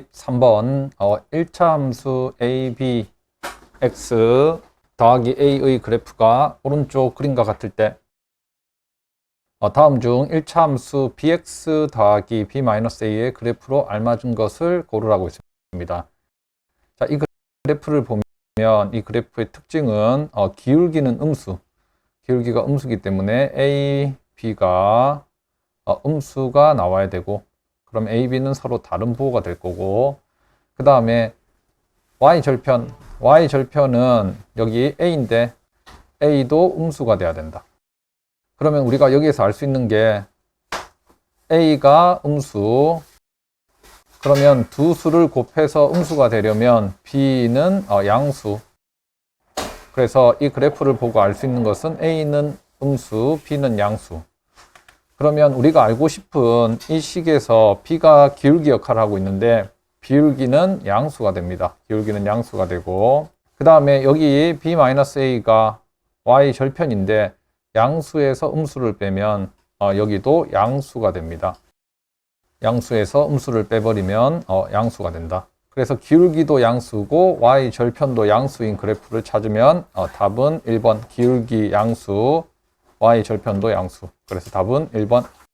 3번 어, 1차 함수 a, b, x 더하기 a의 그래프가 오른쪽 그림과 같을 때 어, 다음 중 1차 함수 bx 더하기 b-a의 그래프로 알맞은 것을 고르라고 있습니다. 자, 이 그래프를 보면 이 그래프의 특징은 어, 기울기는 음수, 기울기가 음수기 때문에 a, b가 어, 음수가 나와야 되고 그럼 a, b는 서로 다른 부호가 될 거고 그 다음에 y 절편, y 절편은 여기 a인데 a도 음수가 돼야 된다. 그러면 우리가 여기에서 알 수 있는 게 a가 음수 그러면 두 수를 곱해서 음수가 되려면 b는 어, 양수 그래서 이 그래프를 보고 알 수 있는 것은 a는 음수, b는 양수 그러면 우리가 알고 싶은 이 식에서 b가 기울기 역할을 하고 있는데 비울기는 양수가 됩니다. 기울기는 양수가 되고 그 다음에 여기 b-a가 y 절편인데 양수에서 음수를 빼면 어, 여기도 양수가 됩니다. 양수에서 음수를 빼버리면 어, 양수가 된다. 그래서 기울기도 양수고 y 절편도 양수인 그래프를 찾으면 어, 답은 1번 기울기 양수 y 절편도 양수. 그래서 답은 1번